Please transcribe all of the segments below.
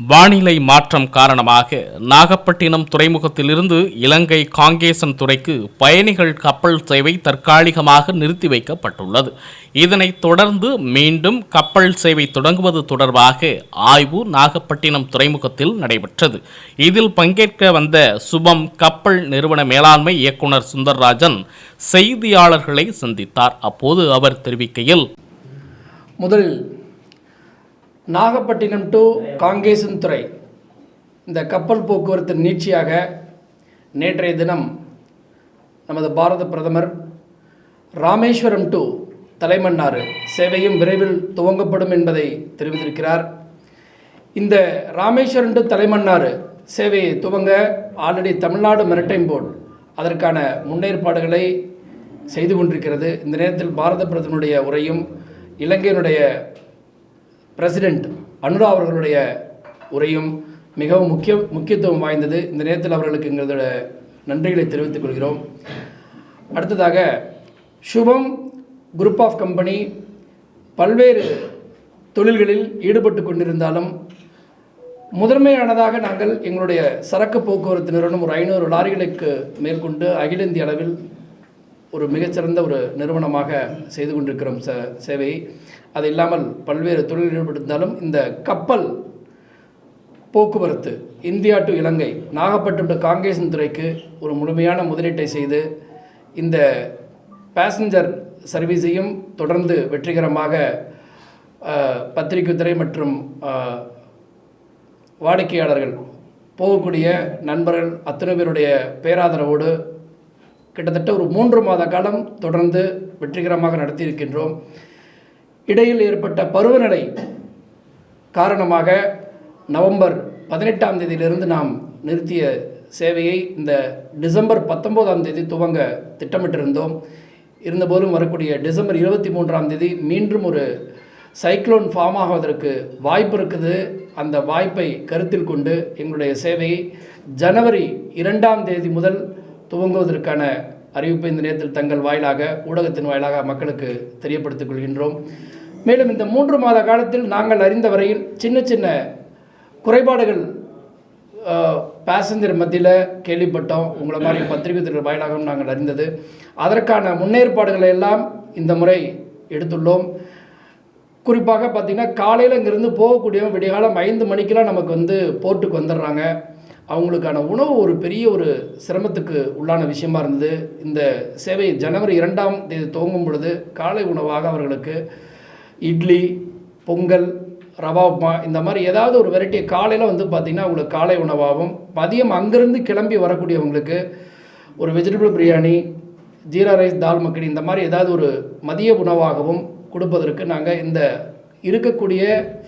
வானிலை மாற்றம் காரணமாக நாகப்பட்டினம் துறைமுகத்திலிருந்து இலங்கை காங்கேசன் துறைக்கு பயணிகள் கப்பல் சேவை தற்காலிகமாக நிறுத்தி வைக்கப்பட்டுள்ளது. இதனைத் தொடர்ந்து மீண்டும் கப்பல் சேவை தொடங்குவது தொடர்பாக ஆய்வு நாகப்பட்டினம் துறைமுகத்தில் நடைபெற்றது. இதில் பங்கேற்க வந்த சுபம் கப்பல் நிறுவன மேலாண்மை இயக்குனர் சுந்தர்ராஜன் செய்தியாளர்களை சந்தித்தார். அப்போது அவர் தெரிவிக்கையில் முதலில் நாகப்பட்டினம் டு காங்கேசன் துறை. இந்த கப்பல் போக்குவரத்து நீட்சியாக நேற்றைய தினம் நமது பாரத பிரதமர் ராமேஸ்வரம் டு தலைமன்னாறு சேவையும் விரைவில் துவங்கப்படும் என்பதை தெரிவித்திருக்கிறார். இந்த ராமேஸ்வரம் டு தலைமன்னாறு சேவையை துவங்க ஆல்ரெடி தமிழ்நாடு மெரிடைம் போர்டு அதற்கான முன்னேற்பாடுகளை செய்து கொண்டிருக்கிறது. இந்த நேரத்தில் பாரத பிரதமருடைய உரையும் இலங்கையினுடைய பிரசிடெண்ட் அனுரா அவர்களுடைய உரையும் மிகவும் முக்கிய முக்கியத்துவம் வாய்ந்தது. இந்த நேரத்தில் அவர்களுக்கு எங்களோட நன்றிகளை தெரிவித்துக் கொள்கிறோம். அடுத்ததாக சுபம் குரூப் ஆஃப் கம்பெனி பல்வேறு தொழில்களில் ஈடுபட்டு கொண்டிருந்தாலும் முதன்மையானதாக நாங்கள் எங்களுடைய சரக்கு போக்குவரத்து நிறுவனம் ஒரு ஐநூறு லாரிகளுக்கு மேற்கொண்டு அகில இந்திய அளவில் ஒரு மிகச்சிறந்த ஒரு நிறுவனமாக செய்து கொண்டிருக்கிறோம் ச சேவையை. அது இல்லாமல் பல்வேறு தொழில் ஈடுபட்டிருந்தாலும் இந்த கப்பல் போக்குவரத்து India to Ilangai Nagapattinam to காங்கேசன் துறைக்கு ஒரு முழுமையான முதலீட்டை செய்து இந்த பேசஞ்சர் சர்வீஸையும் தொடர்ந்து வெற்றிகரமாக பத்திரிகை துறை மற்றும் வாடிக்கையாளர்கள் போகக்கூடிய நண்பர்கள் அத்தனை பேருடைய பேராதரவோடு கிட்டத்தட்ட ஒரு மூன்று மாத காலம் தொடர்ந்து வெற்றிகரமாக நடத்தியிருக்கின்றோம். இடையில் ஏற்பட்ட பருவநிலை காரணமாக நவம்பர் பதினெட்டாம் தேதியிலிருந்து நாம் நிறுத்திய சேவையை இந்த டிசம்பர் பத்தொம்போதாம் தேதி துவங்க திட்டமிட்டிருந்தோம். இருந்தபோதும் வரக்கூடிய டிசம்பர் இருபத்தி மூன்றாம் தேதி மீண்டும் ஒரு சைக்ளோன் ஃபார்ம் ஆகுவதற்கு வாய்ப்பு இருக்குது. அந்த வாய்ப்பை கருத்தில் கொண்டு எங்களுடைய சேவையை ஜனவரி இரண்டாம் தேதி முதல் துவங்குவதற்கான அறிவிப்பை இந்த நேரத்தில் தங்கள் வாயிலாக ஊடகத்தின் வாயிலாக மக்களுக்கு தெரியப்படுத்திக் கொள்கின்றோம். மேலும் இந்த மூன்று மாத காலத்தில் நாங்கள் அறிந்த வரையில் சின்ன சின்ன குறைபாடுகள் பேசஞ்சர் மத்தியில் கேள்விப்பட்டோம். உங்களை மாதிரி பத்திரிகைத்துறை வாயிலாகவும் நாங்கள் அறிந்தது. அதற்கான முன்னேற்பாடுகளை எல்லாம் இந்த முறை எடுத்துள்ளோம். குறிப்பாக பார்த்திங்கன்னா காலையில் இங்கேருந்து போகக்கூடிய விடியகாலம் ஐந்து மணிக்கெலாம் நமக்கு வந்து போர்ட்டுக்கு வந்துடுறாங்க. அவங்களுக்கான உணவு ஒரு பெரிய ஒரு சிரமத்துக்கு உள்ளான விஷயமா இருந்தது. இந்த சேவை ஜனவரி இரண்டாம் தேதி துவங்கும் பொழுது காலை உணவாக அவர்களுக்கு இட்லி பொங்கல் ரவா உப்மா இந்த மாதிரி ஏதாவது ஒரு வெரைட்டி காலையில் வந்து பார்த்திங்கன்னா அவங்களுக்கு காலை உணவாகவும் மதியம் அங்கேருந்து கிளம்பி வரக்கூடியவங்களுக்கு ஒரு வெஜிடபிள் பிரியாணி ஜீரா ரைஸ் தால் மக்கடி இந்த மாதிரி ஏதாவது ஒரு மதிய உணவாகவும் கொடுப்பதற்கு நாங்கள் இந்த இருக்கக்கூடிய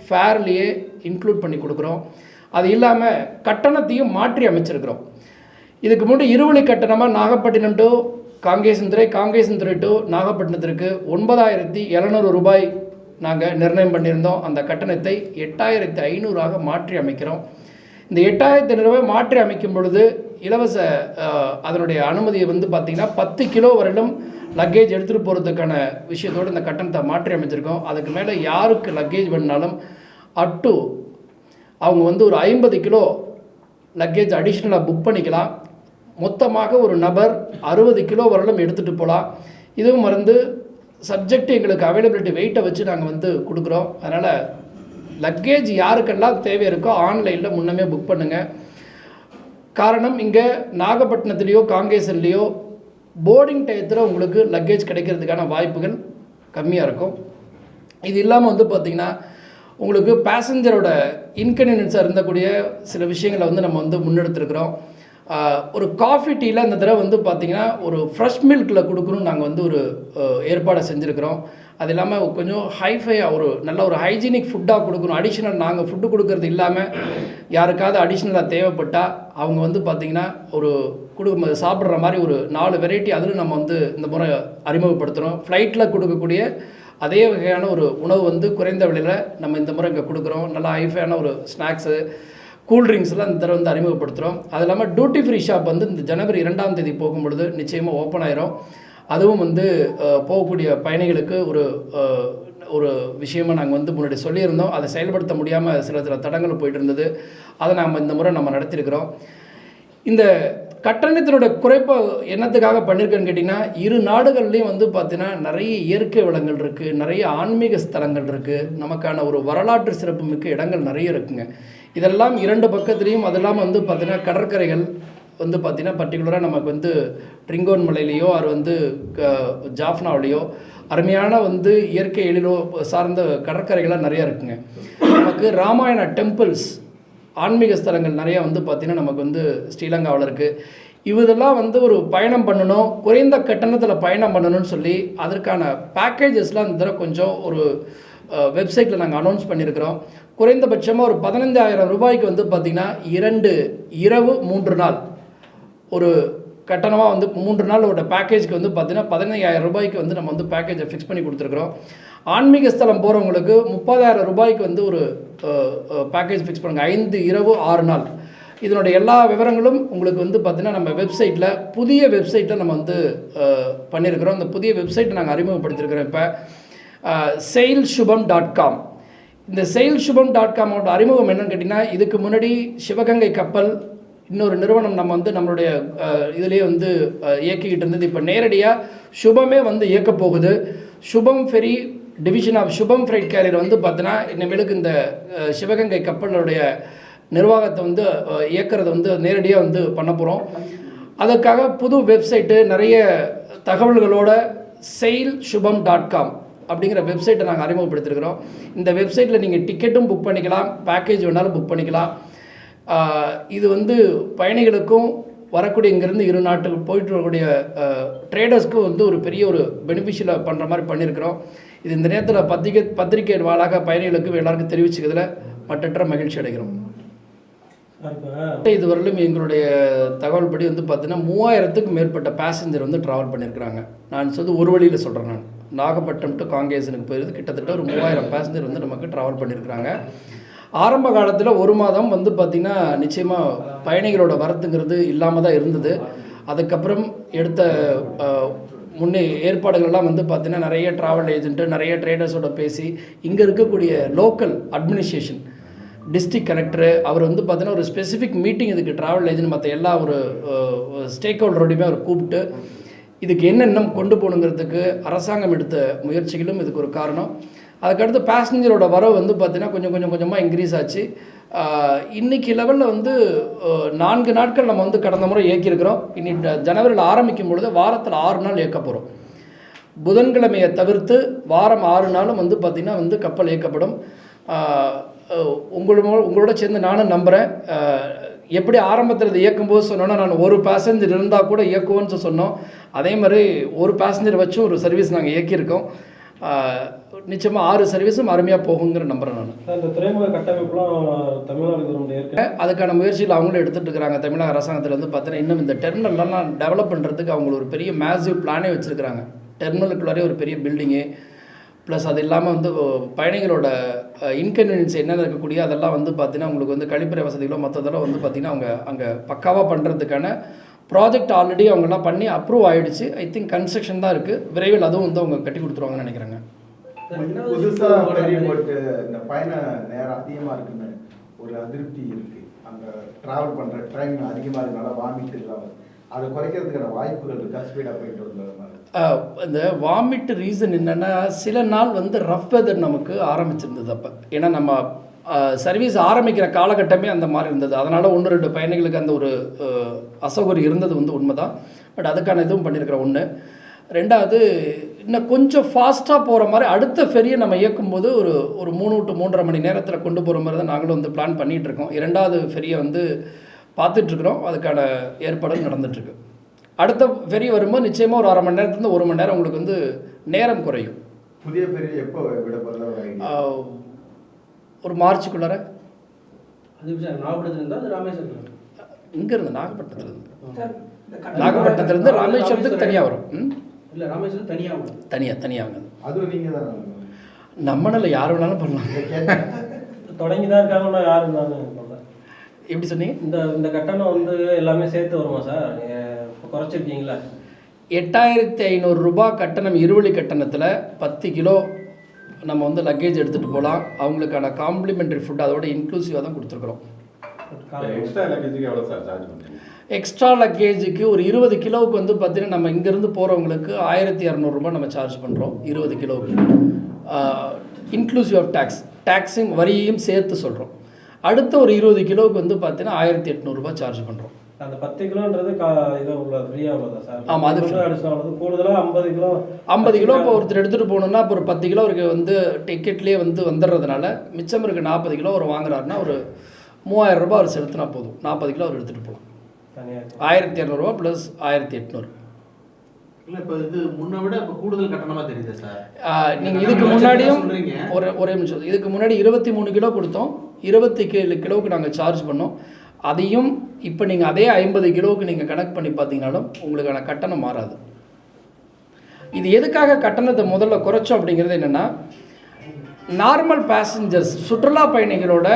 ஃபேர்லேயே இன்க்ளூட் பண்ணி கொடுக்குறோம். அது இல்லாமல் கட்டணத்தையும் மாற்றி அமைச்சிருக்கிறோம். இதுக்கு முன்னாடி இருவழி கட்டணமாக நாகப்பட்டினம் டு காங்கேசந்துறை காங்கேசந்துறை டு நாகப்பட்டினத்திற்கு ஒன்பதாயிரத்தி எழுநூறு ரூபாய் நாங்கள் நிர்ணயம் பண்ணியிருந்தோம். அந்த கட்டணத்தை எட்டாயிரத்தி ஐநூறாக மாற்றி அமைக்கிறோம். இந்த எட்டாயிரத்தி ஐநூறுரூவாய் மாற்றி அமைக்கும் பொழுது இலவச அதனுடைய அனுமதியை வந்து பார்த்திங்கன்னா பத்து கிலோ வரையிலும் லக்கேஜ் எடுத்துகிட்டு போகிறதுக்கான விஷயத்தோடு இந்த கட்டணத்தை மாற்றி அமைச்சிருக்கோம். அதுக்கு மேலே யாருக்கு லக்கேஜ் வேணுனாலும் அப் டு அவங்க வந்து ஒரு ஐம்பது கிலோ லக்கேஜ் அடிஷ்னலாக புக் பண்ணிக்கலாம். மொத்தமாக ஒரு நபர் அறுபது கிலோ வரலும் எடுத்துகிட்டு போகலாம் இதுவும் மறந்து சப்ஜெக்ட் எங்களுக்கு அவைலபிலிட்டி வெயிட்டை வச்சு நாங்கள் வந்து கொடுக்குறோம். அதனால் லக்கேஜ் யாருக்கெல்லாம் தேவை இருக்கோ ஆன்லைனில் முன்னமே புக் பண்ணுங்கள் காரணம் இங்கே நாகப்பட்டினத்துலேயோ காங்கேசன்லேயோ போர்டிங் டயத்தில் உங்களுக்கு லக்கேஜ் கிடைக்கிறதுக்கான வாய்ப்புகள் கம்மியாக இருக்கும். இது இல்லாமல் வந்து பார்த்திங்கன்னா உங்களுக்கு பேசஞ்சரோட இன்கன்வீனியன்ஸாக இருந்தக்கூடிய சில விஷயங்களை வந்து நம்ம வந்து முன்னெடுத்துருக்குறோம். ஒரு காஃபி டீயில் இந்த தடவை வந்து பார்த்திங்கன்னா ஒரு ஃப்ரெஷ் மில்கில் கொடுக்கணும்னு நாங்கள் வந்து ஒரு ஏற்பாடை செஞ்சுருக்கிறோம். அது இல்லாமல் கொஞ்சம் ஹைஃபையாக ஒரு நல்ல ஒரு ஹைஜீனிக் ஃபுட்டாக கொடுக்கணும். அடிஷ்னல் நாங்கள் ஃபுட்டு கொடுக்கறது இல்லாமல் யாருக்காவது அடிஷ்னலாக தேவைப்பட்டால் அவங்க வந்து பார்த்திங்கன்னா ஒரு குடும்ப சாப்பிட்ற மாதிரி ஒரு நாலு வெரைட்டி அதில் நம்ம வந்து இந்த முறை அறிமுகப்படுத்துகிறோம் ஃப்ளைட்டில் கொடுக்கக்கூடிய அதே வகையான ஒரு உணவு வந்து குறைந்த விலையில் நம்ம இந்த முறை இங்கே கொடுக்குறோம். நல்லா ஹைஃபையான ஒரு ஸ்நாக்ஸு கூல்ட்ரிங்க்ஸ்லாம் இந்த தடவை வந்து அறிமுகப்படுத்துகிறோம் அது இல்லாமல் டியூட்டி ஃப்ரீ ஷாப் வந்து இந்த ஜனவரி இரண்டாம் தேதி போகும்பொழுது நிச்சயமாக ஓப்பன் ஆயிரும். அதுவும் வந்து போகக்கூடிய பயணிகளுக்கு ஒரு ஒரு விஷயமா நாங்கள் வந்து முன்னாடி சொல்லியிருந்தோம். அதை செயல்படுத்த முடியாமல் சில சில தடங்கள் போயிட்டு இருந்தது. அதை நாம் இந்த முறை நம்ம நடத்தியிருக்கிறோம். இந்த கட்டணத்தினுடைய குறைப்பை என்னத்துக்காக பண்ணியிருக்கேன்னு கேட்டிங்கன்னா இரு நாடுகள்லேயும் வந்து பார்த்தீங்கன்னா நிறைய இயற்கை வளங்கள் இருக்குது நிறைய ஆன்மீக ஸ்தலங்கள் இருக்குது நமக்கான ஒரு வரலாற்று சிறப்புமிக்க இடங்கள் நிறைய இருக்குங்க. இதெல்லாம் இரண்டு பக்கத்துலேயும் அதெல்லாம் வந்து பார்த்தீங்கன்னா கடற்கரைகள் வந்து பார்த்திங்கன்னா பர்டிகுலராக நமக்கு வந்து ட்ரிங்கோன் மலையிலையோ அது வந்து க- ஜாஃப்னாவிலையோ அருமையான வந்து இயற்கை எழிலோ சார்ந்த கடற்கரைகளாக நிறையா இருக்குங்க. நமக்கு ராமாயண டெம்பிள்ஸ் ஆன்மீக ஸ்தலங்கள் நிறையா வந்து பார்த்திங்கன்னா நமக்கு வந்து ஸ்ரீலங்காவில் இருக்குது இதெல்லாம் வந்து ஒரு பயணம் பண்ணணும் குறைந்த கட்டணத்தில் பயணம் பண்ணணும்னு சொல்லி அதற்கான பேக்கேஜஸ்லாம் இந்த தடவை கொஞ்சம் ஒரு வெப்சைட்டில் நாங்கள் அனௌன்ஸ் பண்ணியிருக்கிறோம். குறைந்தபட்சமாக ஒரு பதினஞ்சாயிரம் ரூபாய்க்கு வந்து பார்த்திங்கன்னா இரண்டு இரவு மூன்று நாள். ஒரு கட்டணமாக வந்து மூன்று நாளோட பேக்கேஜ்க்கு வந்து பார்த்திங்கன்னா பதினையாயிரம் ரூபாய்க்கு வந்து நம்ம வந்து பேக்கேஜை ஃபிக்ஸ் பண்ணி கொடுத்துருக்குறோம். ஆன்மீக ஸ்தலம் போகிறவங்களுக்கு முப்பதாயிரம் ரூபாய்க்கு வந்து ஒரு பேக்கேஜ் ஃபிக்ஸ் பண்ணுங்கள் ஐந்து இரவு ஆறு நாள். இதனுடைய எல்லா விவரங்களும் உங்களுக்கு வந்து பார்த்திங்கன்னா நம்ம வெப்சைட்டில் புதிய வெப்சைட்டில் நம்ம வந்து பண்ணியிருக்கிறோம் அந்த புதிய வெப்சைட்டை நாங்கள் அறிமுகப்படுத்தியிருக்கிறோம் இப்போ. செயல் சுபம் டாட் காம் இந்த செயல் சுபம் டாட் காமோட அறிமுகம் என்னன்னு கேட்டிங்கன்னா இதுக்கு முன்னாடி சிவகங்கை கப்பல் இன்னொரு நிறுவனம் நம்ம வந்து நம்மளுடைய இதிலே இதுலேயே வந்து இயக்கிக்கிட்டு இருந்தது. இப்போ நேரடியாக சுபமே வந்து இயக்க போகுது. Subham ferry division of Subham freight carrier வந்து பார்த்தீங்கன்னா இனிமேலுக்கு இந்த சிவகங்கை கப்பலுடைய நிர்வாகத்தை வந்து இயக்கிறத இயக்குறதை வந்து நேரடியாக வந்து பண்ண போகிறோம் அதற்காக புது வெப்சைட்டு நிறைய தகவல்களோட செயல் சுபம் டாட் காம் அப்படிங்கிற வெப்சைட்டை நாங்கள் அறிமுகப்படுத்திருக்கிறோம். இந்த வெப்சைட்டில் நீங்கள் டிக்கெட்டும் புக் பண்ணிக்கலாம் பேக்கேஜ் வேணாலும் புக் பண்ணிக்கலாம். இது வந்து பயணிகளுக்கும் வரக்கூடிய இங்கேருந்து இரு நாட்டுக்கு போயிட்டு வரக்கூடிய ட்ரேடர்ஸ்க்கும் வந்து ஒரு பெரிய ஒரு பெனிஃபிஷியலாக பண்ணுற மாதிரி பண்ணியிருக்கிறோம் இது இந்த நேரத்தில் பத்திரிகை பத்திரிகை வாழாக பயணிகளுக்கு எல்லாருக்கும் தெரிவிச்சுக்கிறதுல மற்றற்ற மகிழ்ச்சி அடைகிறோம். இதுவரையிலும் எங்களுடைய தகவல் படி வந்து பார்த்தீங்கன்னா மூவாயிரத்துக்கும் மேற்பட்ட பேசஞ்சர் வந்து ட்ராவல் பண்ணியிருக்கிறாங்க நான் சொல்லி ஒரு வழியில் சொல்கிறேன் நான். நாகப்பட்டினம் டு காங்கேசனுக்கு போயிருது கிட்டத்தட்ட ஒரு மூவாயிரம் பேசஞ்சர் வந்து நமக்கு ட்ராவல் பண்ணியிருக்கிறாங்க ஆரம்ப காலத்தில் ஒரு மாதம் வந்து பார்த்திங்கன்னா நிச்சயமாக பயணிகளோட வரத்துங்கிறது இல்லாமல் தான் இருந்தது. அதுக்கப்புறம் எடுத்த முன்னே ஏற்பாடுகள்லாம் வந்து பார்த்திங்கன்னா நிறைய ட்ராவல் ஏஜென்ட்டு நிறைய ட்ரேடர்ஸோட பேசி இங்கே இருக்கக்கூடிய லோக்கல் அட்மினிஸ்ட்ரேஷன் டிஸ்ட்ரிக்ட் கலெக்டரு அவர் வந்து பார்த்தீங்கன்னா ஒரு ஸ்பெசிஃபிக் மீட்டிங் இதுக்கு ட்ராவல் ஏஜென்ட் மற்ற எல்லா ஒரு ஸ்டேக் ஹோல்டரோடையுமே அவர் கூப்பிட்டு இதுக்கு என்னென்ன கொண்டு போகணுங்கிறதுக்கு அரசாங்கம் எடுத்த முயற்சிகளும் இதுக்கு ஒரு காரணம். அதுக்கடுத்து பேசஞ்சரோட வரவு வந்து பார்த்திங்கன்னா கொஞ்சம் கொஞ்சம் கொஞ்சமாக இன்க்ரீஸ் ஆச்சு. இன்றைக்கி இன்னைக்கு லெவலில் வந்து நான்கு நாட்கள் நம்ம வந்து கடந்த முறை இயக்கியிருக்கிறோம். இனி ஜனவரியில் ஆரம்பிக்கும் பொழுது வாரத்தில் ஆறு நாள் இயக்க போகிறோம் புதன்கிழமையை தவிர்த்து வாரம் ஆறு நாளும் வந்து பார்த்திங்கன்னா வந்து கப்பல் இயக்கப்படும். உங்களோட உங்களோட சேர்ந்து நானும் நம்புகிறேன் எப்படி ஆரம்பத்தில் இது இயக்கும்போது சொன்னோன்னா நான் ஒரு பேசஞ்சர் இருந்தால் கூட இயக்குவோன்னு சொன்னோம். அதே மாதிரி ஒரு பேசஞ்சர் வச்சும் ஒரு சர்வீஸ் நாங்கள் இயக்கியிருக்கோம். நிச்சயமாக ஆறு சர்வீஸும் அருமையாக போகுங்கிற நம்புகிறேன் நான். இந்த துறைமுக கட்டமைப்புலாம் தமிழ்நாடு அதுக்கான முயற்சிகள் அவங்களும் எடுத்துகிட்டு இருக்கிறாங்க. தமிழக அரசாங்கத்தில் வந்து பார்த்தீங்கன்னா இன்னும் இந்த டெர்மினல்லாம் டெவலப் பண்ணுறதுக்கு அவங்க ஒரு பெரிய மேசிவ் பிளானே வச்சுருக்கிறாங்க. டெர்மினலுக்குள்ளாரே ஒரு பெரிய பில்டிங்கு ப்ளஸ் அது இல்லாமல் வந்து பயணிகளோட இன்கன்வீனியன்ஸ் என்னென்ன இருக்கக்கூடிய அதெல்லாம் வந்து பார்த்தீங்கன்னா உங்களுக்கு வந்து கழிப்பறை வசதிகளோ மற்றதெல்லாம் வந்து பார்த்தீங்கன்னா அவங்க அங்கே பக்காவாக பண்ணுறதுக்கான ப்ராஜெக்ட் ஆல்ரெடி அவங்கெல்லாம் பண்ணி அப்ரூவ் ஆயிடுச்சு. ஐ திங்க் கன்ஸ்ட்ரக்ஷன் தான் இருக்குது விரைவில் அதுவும் வந்து அவங்க கட்டி கொடுத்துருவாங்கன்னு நினைக்கிறாங்க. புதுசா பெரிய போட்டு இந்த பயண நேரம் அதிகமா இருக்குன்னு ஒரு அதிருப்தி இருக்கு. அங்க டிராவல் பண்ற டைம் அதிகமா இருக்கனால வாமிட் எல்லாம் வருது. அதை குறைக்கிறதுக்கான வாய்ப்புகள் இருக்கா? ஸ்பீடா போயிட்டு வந்ததுனால இந்த வாமிட் ரீசன் என்னென்னா சில நாள் வந்து ரஃப் வெதர் நமக்கு ஆரம்பிச்சிருந்தது அப்போ. ஏன்னா நம்ம சர்வீஸ் ஆரம்பிக்கிற காலகட்டமே அந்த மாதிரி இருந்தது. அதனால் ஒன்று ரெண்டு பயணிகளுக்கு அந்த ஒரு அசௌகரியம் இருந்தது வந்து உண்மைதான். பட் அதுக்கான இதுவும் பண்ணியிருக்கிற ஒன்று ரெண்டாவது இன்னும் கொஞ்சம் ஃபாஸ்ட்டாக போகிற மாதிரி அடுத்த ஃபெரியை நம்ம இயக்கும்போது ஒரு ஒரு மூணு டு மூன்றரை மணி நேரத்தில் கொண்டு போகிற மாதிரி தான் நாங்களும் வந்து பிளான் பண்ணிகிட்டு இருக்கோம் இரண்டாவது ஃபெரியை வந்து பார்த்துட்ருக்குறோம் அதுக்கான ஏற்பாடுகள் நடந்துட்டுருக்கு. அடுத்த ஃபெரி வரும்போது நிச்சயமாக ஒரு அரை மணி நேரத்துலேருந்து ஒரு மணி நேரம் உங்களுக்கு வந்து நேரம் குறையும். புதிய பெரிய எப்போ விட ஒரு மார்ச்சுக்குள்ளார. அது எப்படி சார் நாகப்பட்டினத்துல இருந்தா. அது ராமேஸ்வரம் இங்கேருந்து நாகப்பட்டினத்துலேருந்து நாகப்பட்டினத்துலேருந்து ராமேஸ்வரத்துக்கு தனியாக வரும். ம்? இல்ல ராமேஸ்வரம் தனியா வரும். தனியாக தனியாக அதுவும் நீங்க தான் நம்மளால் யார் வேணாலும் பண்ணலாம். கேட்டேன் தொடங்கி தான் இருக்காங்கன்னா யார் இருந்தாலும் எப்படி சொன்னீங்க? இந்த இந்த கட்டணம் வந்து எல்லாமே சேர்த்து வருமா சார்? நீங்கள் குறைச்சிருக்கீங்களா. எட்டாயிரத்தி ஐநூறு ரூபாய் கட்டணம் இருவழி கட்டணத்தில் பத்து கிலோ நம்ம வந்து லக்கேஜ் எடுத்துகிட்டு போகலாம் அவங்களுக்கான காம்ப்ளிமெண்ட்ரி ஃபுட் அதோட இன்க்ளூசிவாக தான் கொடுத்துருக்குறோம். எக்ஸ்ட்ரா லக்கேஜுக்கு ஒரு இருபது கிலோவுக்கு வந்து பார்த்தீங்கன்னா நம்ம இங்கேருந்து போகிறவங்களுக்கு ஆயிரத்தி இரநூறுபா நம்ம சார்ஜ் பண்ணுறோம் இருபது கிலோவுக்கு. இன்க்ளூசிவ் ஆஃப் டேக்ஸ் டேக்ஸும் வரியையும் சேர்த்து சொல்கிறோம் அடுத்த ஒரு இருபது கிலோவுக்கு வந்து பார்த்தீங்கன்னா ஆயிரத்தி எட்நூறுபா சார்ஜ் பண்ணுறோம் அந்த பத்து கிலோன்றது இது உள்ள ஃப்ரீயாக உள்ளதா சார்? ஆமா, அது கூடுதலாக ஐம்பது கிலோ ஐம்பது கிலோ இப்போ ஒருத்தர் எடுத்துகிட்டு போகணுன்னா இப்போ ஒரு பத்து கிலோ அவருக்கு வந்து டிக்கெட்லேயே வந்து வந்துடுறதுனால மிச்சம் இருக்க நாற்பது கிலோ அவர் வாங்குறாருன்னா ஒரு மூவாயிரம் ரூபாய் அவர் செலுத்தினா போதும். நாற்பது கிலோ அவர் எடுத்துகிட்டு போகலாம். ஆயிரத்தி இரநூறுவா ப்ளஸ் ஆயிரத்தி எட்நூறு. இல்ல இப்ப இது முன்ன விட இப்ப கூடுதல் கட்டணமா தெரியுது சார்? நீங்கள் இதுக்கு முன்னாடியும் சொல்றீங்க. ஒரு ஒரே நிமிஷம். இதுக்கு முன்னாடி இருபத்தி மூணு கிலோ கொடுத்தோம். இருபத்தி ஏழு கிலோவுக்கு நாங்கள் சார்ஜ் பண்ணோம். அதையும் இப்போ நீங்கள் அதே ஐம்பது கிலோவுக்கு நீங்கள் கணக்கு பண்ணி பார்த்தீங்கனாலும் உங்களுக்கான கட்டணம் மாறாது. இது எதுக்காக கட்டணத்தை முதல்ல குறைச்சோம் அப்படிங்கிறது என்னென்னா நார்மல் பேசஞ்சர்ஸ் சுற்றுலா பயணிகளோட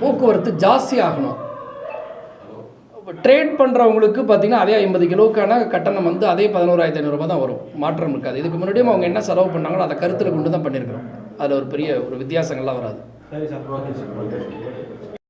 போக்குவரத்து ஜாஸ்தி ஆகணும். ட்ரேட் பண்ணுறவங்களுக்கு பார்த்தீங்கன்னா அதே ஐம்பது கிலோவுக்கான கட்டணம் வந்து அதே பதினோராயிரத்தி ஐநூறுரூபா தான் வரும். மாற்றம் இருக்காது. இதுக்கு முன்னாடியும் அவங்க என்ன செலவு பண்ணாங்களோ அதை கருத்தில் கொண்டு தான் பண்ணியிருக்கிறோம் அதில் ஒரு பெரிய ஒரு வித்தியாசங்கள்லாம் வராது.